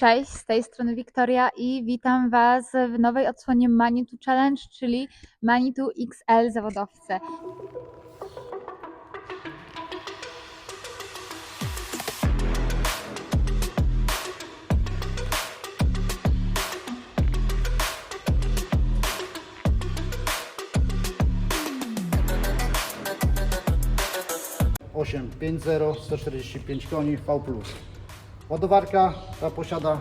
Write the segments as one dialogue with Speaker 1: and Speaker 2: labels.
Speaker 1: Cześć, z tej strony Wiktoria i witam Was w nowej odsłonie Manitou Challenge, czyli Manitou XL zawodowcy.
Speaker 2: osiem pięć zero 145 koni V+. Ładowarka ta posiada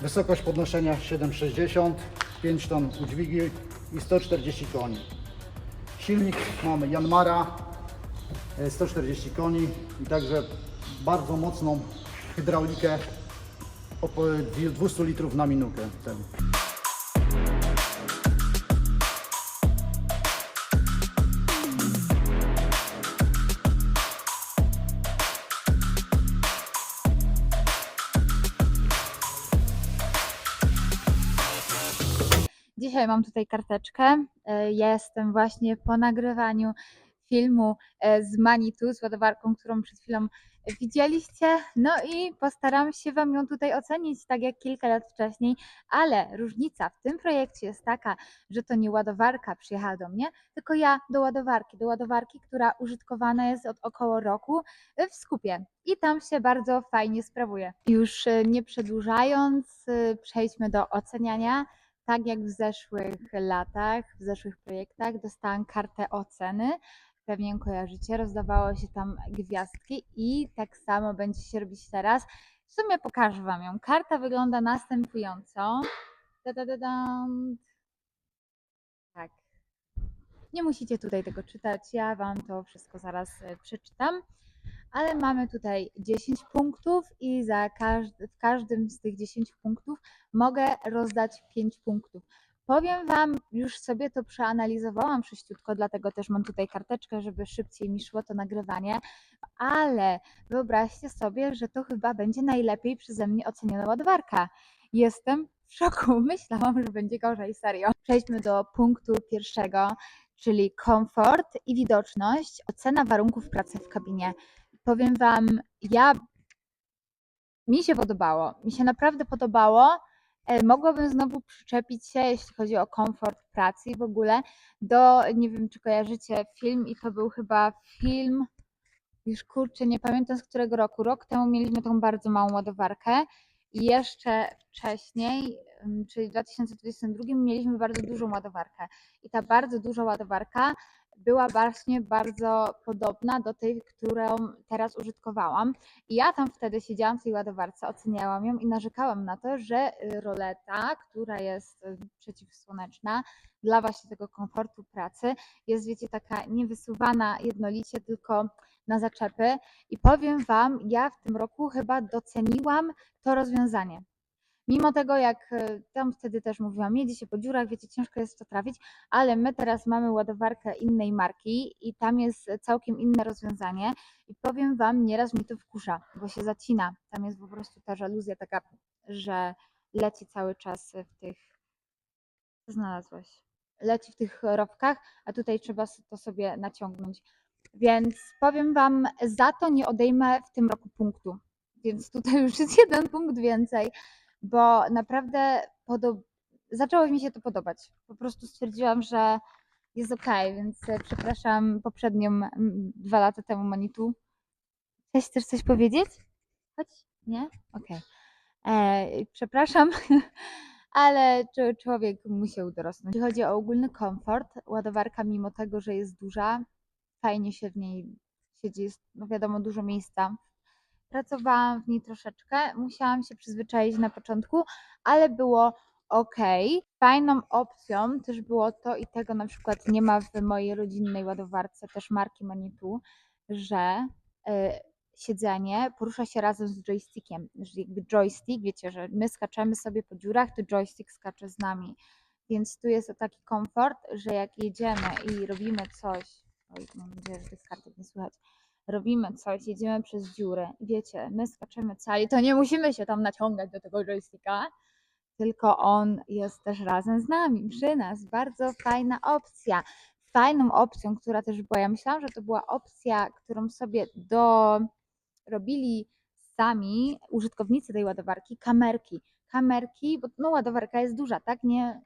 Speaker 2: wysokość podnoszenia 7,60 5 ton udźwigi i 140 koni. Silnik mamy Yanmara e, 140 koni i także bardzo mocną hydraulikę około 200 litrów na minutę.
Speaker 1: Dzisiaj mam tutaj karteczkę. E, Jestem właśnie po nagrywaniu filmu e, z Manitou, z ładowarką, którą przed chwilą widzieliście. No i postaram się Wam ją tutaj ocenić, tak jak kilka lat wcześniej, ale różnica w tym projekcie jest taka, że to nie ładowarka przyjechała do mnie, tylko ja do ładowarki, do ładowarki, która użytkowana jest od około roku e, w skupie i tam się bardzo fajnie sprawuje. Już nie przedłużając, przejdźmy do oceniania. Tak jak w zeszłych latach, w zeszłych projektach, dostałam kartę oceny. Pewnie kojarzycie, rozdawało się tam gwiazdki i tak samo będzie się robić teraz. W sumie pokażę Wam ją. Karta wygląda następująco. Tak. Nie musicie tutaj tego czytać, ja Wam to wszystko zaraz e, przeczytam. Ale mamy tutaj 10 punktów i za każdy, w każdym z tych 10 punktów mogę rozdać 5 punktów. Powiem Wam, już sobie to przeanalizowałam sześciutko, dlatego też mam tutaj karteczkę, żeby szybciej mi szło to nagrywanie, ale wyobraźcie sobie, że to chyba będzie najlepiej przeze mnie oceniona ładowarka. Jestem w szoku, myślałam, że będzie gorzej, serio. Przejdźmy do punktu pierwszego, czyli komfort i widoczność, ocena warunków pracy w kabinie. Powiem Wam, ja mi się podobało. Mi się naprawdę podobało. E, Mogłabym znowu przyczepić się, jeśli chodzi o komfort pracy i w ogóle, do, nie wiem czy kojarzycie film i to był chyba film, już kurczę, nie pamiętam z którego roku. Rok temu mieliśmy tą bardzo małą ładowarkę i jeszcze wcześniej, ym, czyli w 2022 mieliśmy bardzo dużą ładowarkę. I ta bardzo duża ładowarka była właśnie bardzo podobna do tej, którą teraz użytkowałam. I ja tam wtedy siedziałam w tej ładowarce, oceniałam ją i narzekałam na to, że y, roleta, która jest y, przeciwsłoneczna, dla właśnie tego komfortu pracy, jest, wiecie, taka niewysuwana jednolicie, tylko na zaczepy. I powiem Wam, ja w tym roku chyba doceniłam to rozwiązanie. Mimo tego, jak y, tam wtedy też mówiłam, jedzie się po dziurach, wiecie, ciężko jest to trafić, ale my teraz mamy ładowarkę innej marki i tam jest całkiem inne rozwiązanie. I powiem Wam, nieraz mi to wkurza, bo się zacina. Tam jest po prostu ta żaluzja taka, że leci cały czas w tych. Znalazłaś? Leci w tych rowkach, a tutaj trzeba to sobie naciągnąć. Więc powiem Wam, za to nie odejmę w tym roku punktu. Więc tutaj już jest jeden punkt więcej, bo naprawdę podo- zaczęło mi się to podobać. Po prostu stwierdziłam, że jest okej, więc e, przepraszam poprzednią dwa lata temu Manitu. Chcesz też coś powiedzieć? Chodź, nie? Okej. E, Przepraszam, ale człowiek musiał dorosnąć. Jeśli chodzi o ogólny komfort, ładowarka mimo tego, że jest duża, fajnie się w niej siedzi, jest no wiadomo dużo miejsca. Pracowałam w niej troszeczkę, musiałam się przyzwyczaić na początku, ale było ok. Fajną opcją też było to i tego na przykład nie ma w mojej rodzinnej ładowarce też marki Manitou, że y, siedzenie porusza się razem z joystickiem. Jakby joystick, wiecie, że my skaczemy sobie po dziurach, to joystick skacze z nami. Więc tu jest taki komfort, że jak jedziemy i robimy coś, oj, mam nadzieję, że tych kartek nie słychać, robimy coś, jedziemy przez dziury, wiecie, my skaczemy cali, to nie musimy się tam naciągać do tego joysticka, tylko on jest też razem z nami, przy nas. Bardzo fajna opcja. Fajną opcją, która też była, ja myślałam, że to była opcja, którą sobie dorobili sami użytkownicy tej ładowarki kamerki. Kamerki, bo no ładowarka jest duża, tak? Nie,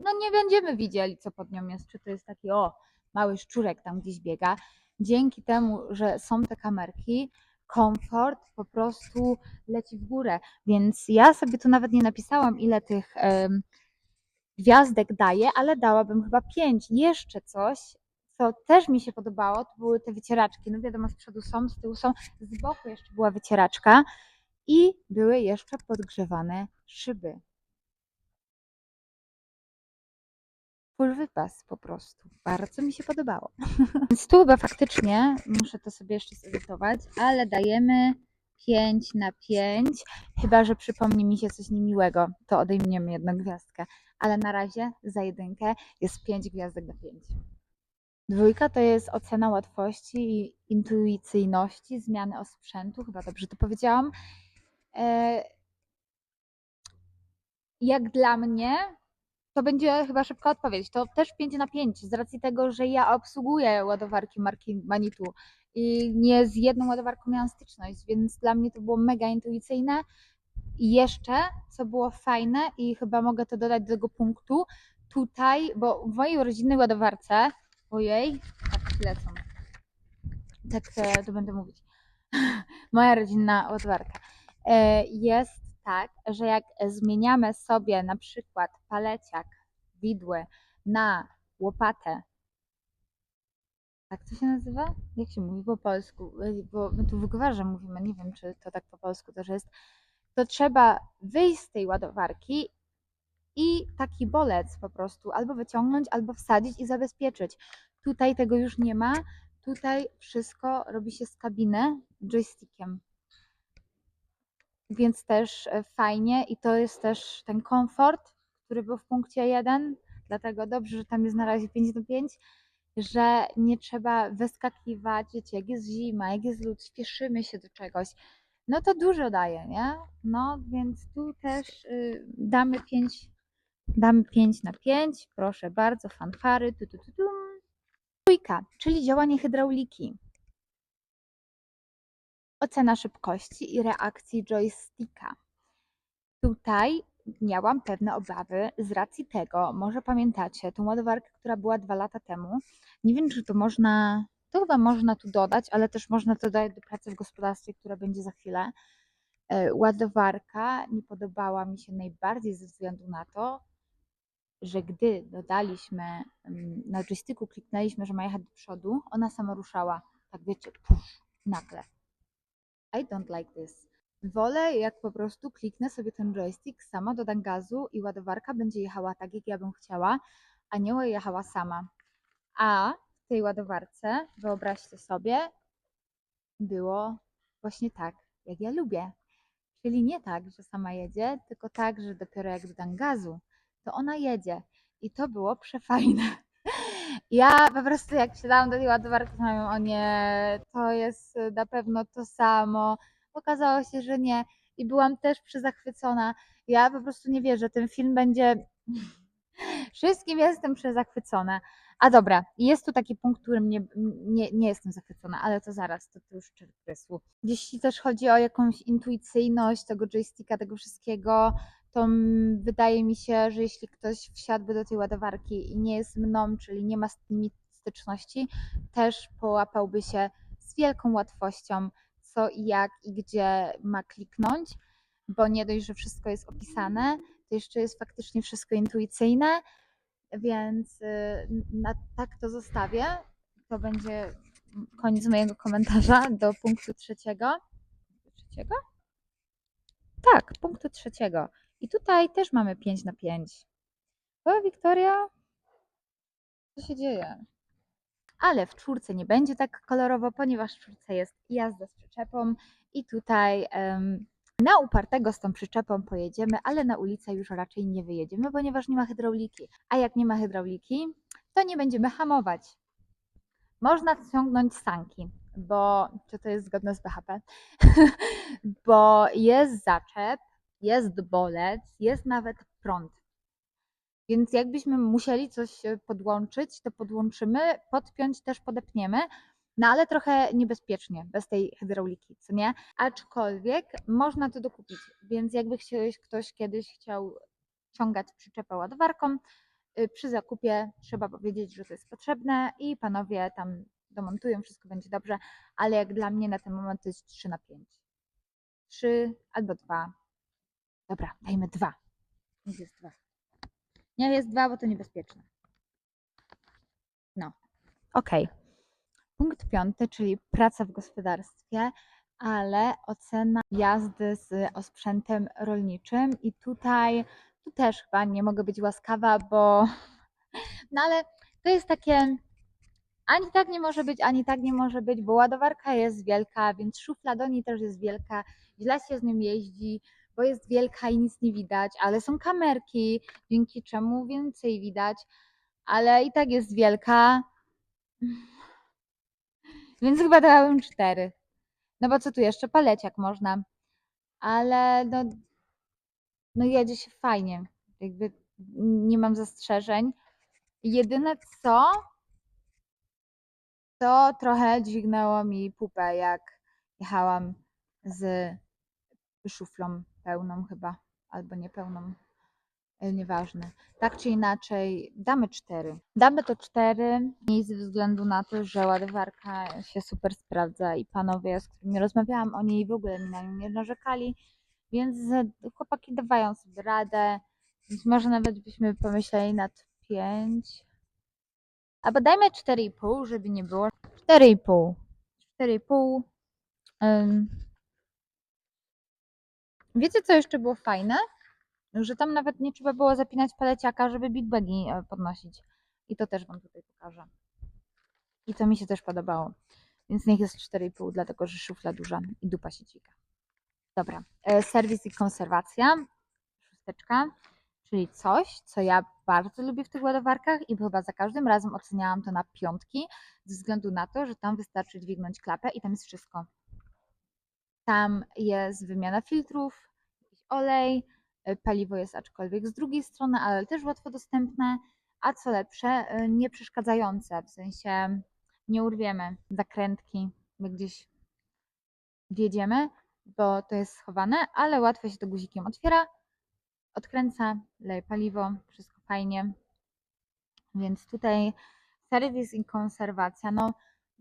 Speaker 1: no nie będziemy widzieli, co pod nią jest, czy to jest taki o, mały szczurek tam gdzieś biega. Dzięki temu, że są te kamerki, komfort po prostu leci w górę. Więc ja sobie tu nawet nie napisałam, ile tych em, gwiazdek daję, ale dałabym chyba pięć. Jeszcze coś, co też mi się podobało, to były te wycieraczki. No wiadomo, z przodu są, z tyłu są, z boku jeszcze była wycieraczka i były jeszcze podgrzewane szyby. Full wypas po prostu. Bardzo mi się podobało. Więc tu chyba faktycznie, muszę to sobie jeszcze zedytować, ale dajemy 5 na 5. Chyba, że przypomni mi się coś niemiłego, to odejmiemy jedną gwiazdkę. Ale na razie za jedynkę jest 5 gwiazdek na 5. Dwójka to jest ocena łatwości i intuicyjności zmiany osprzętu, chyba dobrze to powiedziałam. E, Jak dla mnie, to będzie chyba szybka odpowiedź. To też 5 na 5 z racji tego, że ja obsługuję ładowarki marki Manitou i nie z jedną ładowarką miałam styczność, więc dla mnie to było mega intuicyjne. I jeszcze, co było fajne i chyba mogę to dodać do tego punktu, tutaj, bo w mojej rodzinnej ładowarce, ojej, tak lecą. Tak e, to będę mówić. Moja rodzinna ładowarka. E, Jest tak, że jak zmieniamy sobie na przykład paleciak, widły na łopatę, tak to się nazywa? Jak się mówi po polsku? E, Bo my tu w gwarze mówimy, nie wiem czy to tak po polsku też jest. To trzeba wyjść z tej ładowarki i taki bolec po prostu albo wyciągnąć, albo wsadzić i zabezpieczyć. Tutaj tego już nie ma. Tutaj wszystko robi się z kabiny joystickiem. Więc też e, fajnie i to jest też ten komfort, który był w punkcie 1, dlatego dobrze, że tam jest na razie 5 do 5, że nie trzeba wyskakiwać, wiecie, jak jest zima, jak jest lód, śpieszymy się do czegoś, no to dużo daje, nie? No, więc tu też y, damy 5, damy 5 na 5, proszę bardzo, fanfary, tu, tu, tu, tum. Trójka, czyli działanie hydrauliki. Ocena szybkości i reakcji joysticka. Tutaj miałam pewne obawy z racji tego, może pamiętacie, tą ładowarkę, która była dwa lata temu. Nie wiem, czy to można, to chyba można tu dodać, ale też można to dodać do pracy w gospodarstwie, która będzie za chwilę. E, Ładowarka nie podobała mi się najbardziej ze względu na to, że gdy dodaliśmy mm, na joysticku, kliknęliśmy, że ma jechać do przodu, ona sama ruszała, tak wiecie, nagle. I don't like this. Wolę, jak po prostu kliknę sobie ten joystick, sama dodam gazu i ładowarka będzie jechała tak, jak ja bym chciała, a nie jechała sama. A w tej ładowarce, wyobraźcie sobie, było właśnie tak, jak ja lubię. Czyli nie tak, że sama jedzie, tylko tak, że dopiero jak dodam gazu, to ona jedzie. I to było przefajne. Ja po prostu jak siadałam do tej ładowarki, to o nie, to jest y, na pewno to samo. Okazało się, że nie. I byłam też przezachwycona. Ja po prostu nie wierzę, ten film będzie... Wszystkim jestem przezachwycona. A dobra, jest tu taki punkt, którym nie, nie, nie jestem zachwycona, ale to zaraz, to, to już czerpysłu. Jeśli też chodzi o jakąś intuicyjność tego joysticka, tego wszystkiego, to wydaje mi się, że jeśli ktoś wsiadłby do tej ładowarki i nie jest mną, czyli nie ma z nimi styczności, też połapałby się z wielką łatwością, co i jak i gdzie ma kliknąć, bo nie dość, że wszystko jest opisane, to jeszcze jest faktycznie wszystko intuicyjne, więc y, na, tak to zostawię. To będzie koniec mojego komentarza do punktu trzeciego. Trzeciego? Tak, punktu trzeciego. I tutaj też mamy 5 na 5. O, Wiktoria, co się dzieje? Ale w czwórce nie będzie tak kolorowo, ponieważ w czwórce jest jazda z przyczepą i tutaj em, na upartego z tą przyczepą pojedziemy, ale na ulicę już raczej nie wyjedziemy, ponieważ nie ma hydrauliki. A jak nie ma hydrauliki, to nie będziemy hamować. Można ciągnąć sanki, bo czy to jest zgodne z BHP? bo jest zaczep, jest bolec, jest nawet prąd. Więc jakbyśmy musieli coś podłączyć, to podłączymy, podpiąć też podepniemy, No ale trochę niebezpiecznie, bez tej hydrauliki, co nie? Aczkolwiek można to dokupić, więc jakby ktoś kiedyś chciał ciągać przyczepę ładowarką, y, przy zakupie trzeba powiedzieć, że to jest potrzebne i panowie tam domontują, wszystko będzie dobrze, ale jak dla mnie na ten moment to jest 3 na 5. 3 albo 2. Dobra, dajmy 2. Niech jest 2. Nie jest 2, bo to niebezpieczne. No. Okej. Punkt piąty, czyli praca w gospodarstwie, ale ocena jazdy z osprzętem rolniczym. I tutaj, tu też chyba nie mogę być łaskawa, bo no ale to jest takie ani tak nie może być, ani tak nie może być, bo ładowarka jest wielka, więc szufla do niej też jest wielka, źle się z nią jeździ, bo jest wielka i nic nie widać, ale są kamerki, dzięki czemu więcej widać, ale i tak jest wielka. Więc chyba dałabym cztery. No bo co tu jeszcze? Paleciak można. Ale no, no jedzie się fajnie. Jakby nie mam zastrzeżeń. Jedyne co, to trochę dźwignęło mi pupę, jak jechałam z szuflą pełną chyba, albo niepełną. E, Nieważne. Tak czy inaczej, damy cztery. Damy to cztery i ze względu na to, że ładowarka się super sprawdza i panowie, z którymi rozmawiałam, oni jej w ogóle mi na nią nie narzekali, więc chłopaki dawają sobie radę, więc może nawet byśmy pomyśleli nad pięć. Albo dajmy 4,5, żeby nie było. 4,5. 4,5. Ym. Wiecie, co jeszcze było fajne? Że tam nawet nie trzeba było zapinać paleciaka, żeby Big Bagi e, podnosić. I to też Wam tutaj pokażę. I to mi się też podobało. Więc niech jest 4,5, dlatego że szufla duża i dupa się dźwiga. Dobra, e, serwis i konserwacja. Szósteczka, czyli coś, co ja bardzo lubię w tych ładowarkach i chyba za każdym razem oceniałam to na piątki, ze względu na to, że tam wystarczy dźwignąć klapę i tam jest wszystko. Tam jest wymiana filtrów, olej, y, paliwo jest aczkolwiek z drugiej strony, ale też łatwo dostępne, a co lepsze, y, nie przeszkadzające, w sensie nie urwiemy zakrętki, my gdzieś wjedziemy, bo to jest schowane, ale łatwo się to guzikiem otwiera, odkręca, leje paliwo, wszystko fajnie. Więc tutaj serwis i konserwacja, no,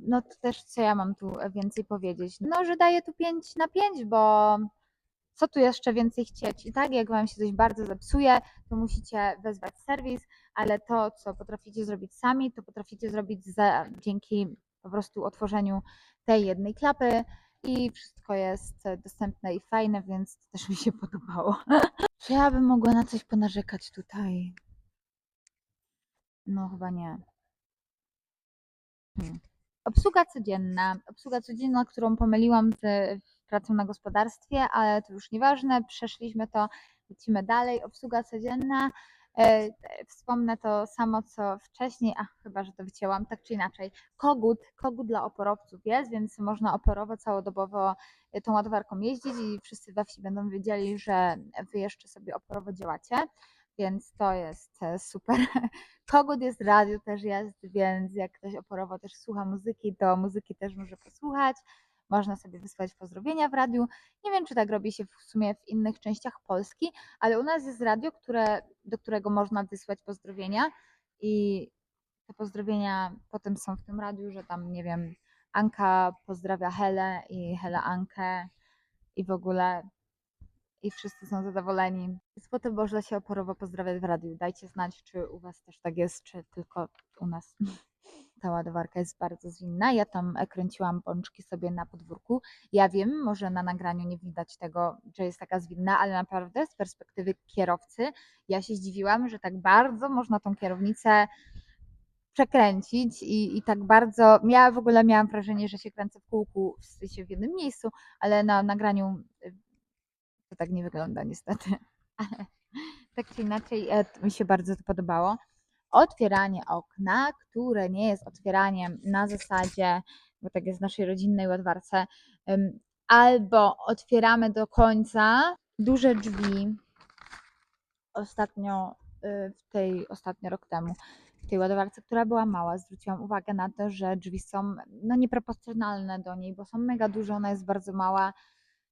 Speaker 1: no to też co ja mam tu więcej powiedzieć? No, że daję tu 5 na 5, bo co tu jeszcze więcej chcieć? I tak, jak Wam się coś bardzo zepsuje, to musicie wezwać serwis, ale to, co potraficie zrobić sami, to potraficie zrobić za, dzięki po prostu otworzeniu tej jednej klapy i wszystko jest dostępne i fajne, więc to też mi się podobało. Czy ja bym mogła na coś ponarzekać tutaj? No chyba nie. Hmm. Obsługa codzienna. Obsługa codzienna, którą pomyliłam z pracą na gospodarstwie, ale to już nieważne. Przeszliśmy to, lecimy dalej. Obsługa codzienna. E, Wspomnę to samo co wcześniej, a chyba, że to wycięłam, tak czy inaczej. Kogut, kogut dla oporowców jest, więc można oporowo całodobowo e, tą ładowarką jeździć i wszyscy we wsi będą wiedzieli, że wy jeszcze sobie oporowo działacie, więc to jest e, super. Kogut jest, radio też jest, więc jak ktoś oporowo też słucha muzyki, to muzyki też może posłuchać. Można sobie wysłać pozdrowienia w radiu. Nie wiem, czy tak robi się w sumie w innych częściach Polski, ale u nas jest radio, które, do którego można wysłać pozdrowienia i te pozdrowienia potem są w tym radiu, że tam, nie wiem, Anka pozdrawia Helę i Hela Ankę i w ogóle i wszyscy są zadowoleni. Spotę można się oporowo pozdrawiać w radiu. Dajcie znać, czy u Was też tak jest, czy tylko u nas. Ta ładowarka jest bardzo zwinna. Ja tam e, kręciłam pączki sobie na podwórku. Ja wiem, może na nagraniu nie widać tego, że jest taka zwinna, ale naprawdę z perspektywy kierowcy ja się zdziwiłam, że tak bardzo można tą kierownicę przekręcić i, i tak bardzo. Ja w ogóle miałam wrażenie, że się kręcę w kółku, w w jednym miejscu, ale na nagraniu y, to tak nie wygląda niestety. Ale tak czy inaczej e, mi się bardzo to podobało. Otwieranie okna, które nie jest otwieraniem na zasadzie, bo tak jest w naszej rodzinnej ładowarce, ym, albo otwieramy do końca duże drzwi. Ostatnio, y, w tej, ostatnio rok temu, w tej ładowarce, która była mała, zwróciłam uwagę na to, że drzwi są no, nieproporcjonalne do niej, bo są mega duże, ona jest bardzo mała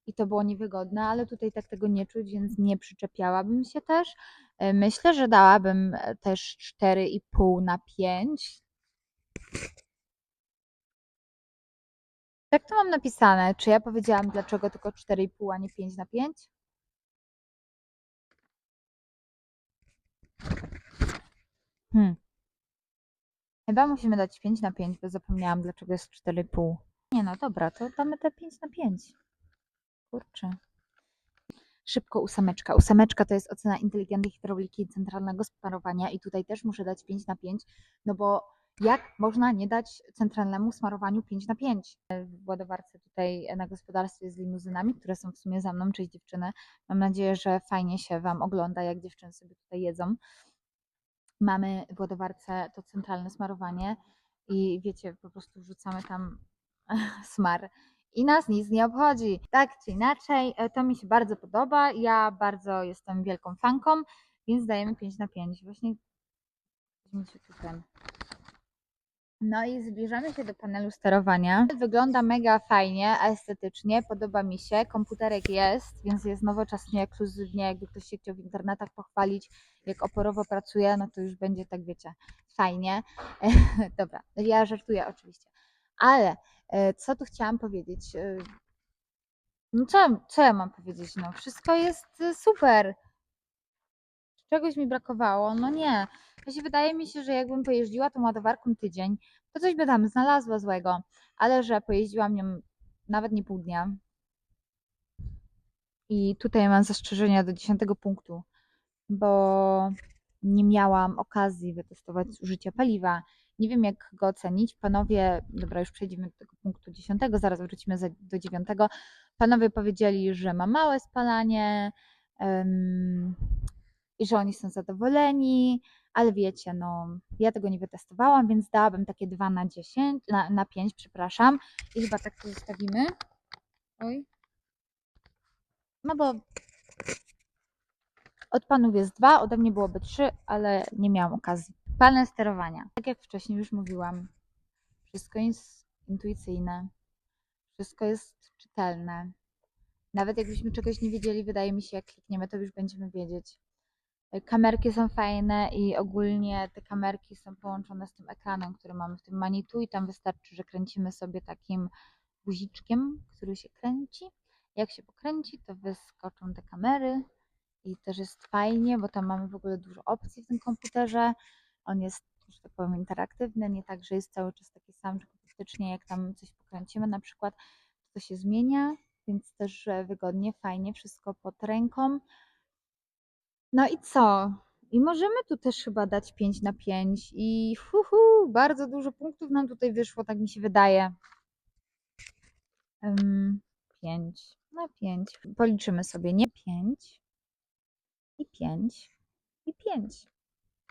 Speaker 1: i to było niewygodne, ale tutaj tak tego nie czuć, więc nie przyczepiałabym się też. E, Myślę, że dałabym e, też 4,5 na 5. Tak to mam napisane. Czy ja powiedziałam, dlaczego tylko 4,5, a nie 5 na 5? Hmm. Chyba musimy dać 5 na 5, bo zapomniałam, dlaczego jest 4,5. Nie no, dobra, to damy te 5 na 5. Kurczę. Szybko ósemeczka. Ósemeczka to jest ocena inteligentnej hydrauliki centralnego sparowania i tutaj też muszę dać 5 na 5, no bo jak można nie dać centralnemu smarowaniu 5 na 5? W ładowarce tutaj na gospodarstwie z limuzynami, które są w sumie za mną, cześć dziewczyny. Mam nadzieję, że fajnie się Wam ogląda, jak dziewczyny sobie tutaj jedzą. Mamy w ładowarce to centralne smarowanie i wiecie, po prostu wrzucamy tam smar i nas nic nie obchodzi. Tak czy inaczej, e, to mi się bardzo podoba. Ja bardzo jestem wielką fanką, więc dajemy 5 na 5. Właśnie. No i zbliżamy się do panelu sterowania. Wygląda mega fajnie, estetycznie, podoba mi się. Komputerek jest, więc jest nowocześnie, ekskluzywnie. Jakby ktoś się chciał w internetach pochwalić, jak oporowo pracuje, no to już będzie tak, wiecie, fajnie. Dobra, ja żartuję oczywiście. Ale co tu chciałam powiedzieć? E, No co, co ja mam powiedzieć? No wszystko jest e, super. Czegoś mi brakowało? No nie. Właśnie wydaje mi się, że jakbym pojeździła tą ładowarką tydzień, to coś by tam znalazła złego. Ale że pojeździłam nią nawet nie pół dnia. I tutaj mam zastrzeżenia do 10 punktu, bo nie miałam okazji wytestować zużycia paliwa. Nie wiem, jak go ocenić. Panowie, dobra, już przejdziemy do tego punktu 10, zaraz wrócimy do 9. Panowie powiedzieli, że ma małe spalanie em, i że oni są zadowoleni, ale wiecie, no, ja tego nie wytestowałam, więc dałabym takie 2 na 10, na, na 5, przepraszam. I chyba tak to zostawimy. Oj. No bo od panów jest dwa, ode mnie byłoby trzy, ale nie miałam okazji. Panel sterowania. Tak jak wcześniej już mówiłam, wszystko jest intuicyjne, wszystko jest czytelne. Nawet jakbyśmy czegoś nie wiedzieli, wydaje mi się, jak klikniemy, to już będziemy wiedzieć. Kamerki są fajne i ogólnie te kamerki są połączone z tym ekranem, który mamy w tym Manitu i tam wystarczy, że kręcimy sobie takim guziczkiem, który się kręci. Jak się pokręci, to wyskoczą te kamery i też jest fajnie, bo tam mamy w ogóle dużo opcji w tym komputerze. On jest, że tak powiem, interaktywny, nie tak, że jest cały czas taki sam, tylko faktycznie jak tam coś pokręcimy na przykład, to, się zmienia, więc też że wygodnie, fajnie, wszystko pod ręką. No i co? I możemy tu też chyba dać 5 na 5 i hu, hu, bardzo dużo punktów nam tutaj wyszło, tak mi się wydaje. Ym, 5 na 5. Policzymy sobie, nie 5 i 5 i 5.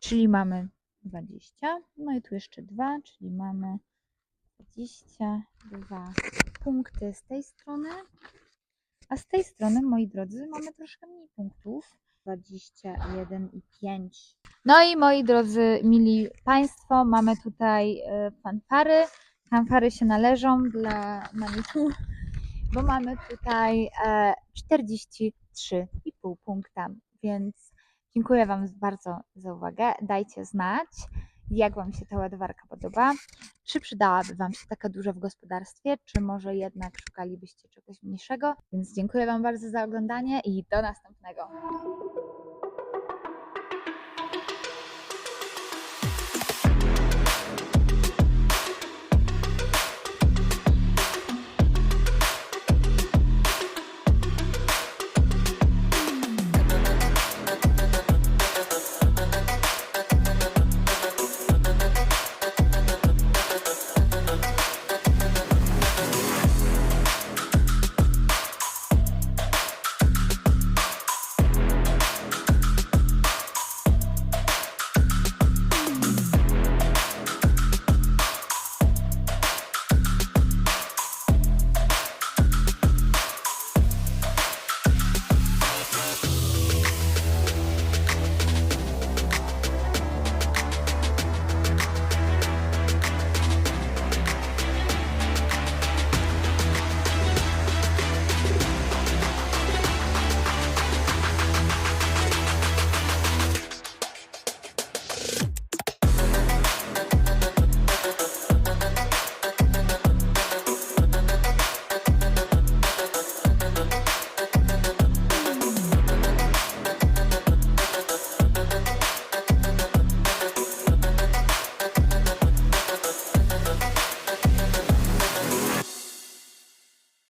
Speaker 1: Czyli mamy 20. No i tu jeszcze 2, czyli mamy 22 punkty z tej strony. A z tej strony, moi drodzy, mamy troszkę mniej punktów. 21 i 5. No i moi drodzy, mili Państwo, mamy tutaj e, fanfary. Fanfary się należą dla Manitu, bo mamy tutaj e, 43,5 punkta, więc dziękuję Wam bardzo za uwagę. Dajcie znać, jak Wam się ta ładowarka podoba. Czy przydałaby Wam się taka duża w gospodarstwie, czy może jednak szukalibyście czegoś mniejszego? Więc dziękuję Wam bardzo za oglądanie i do następnego.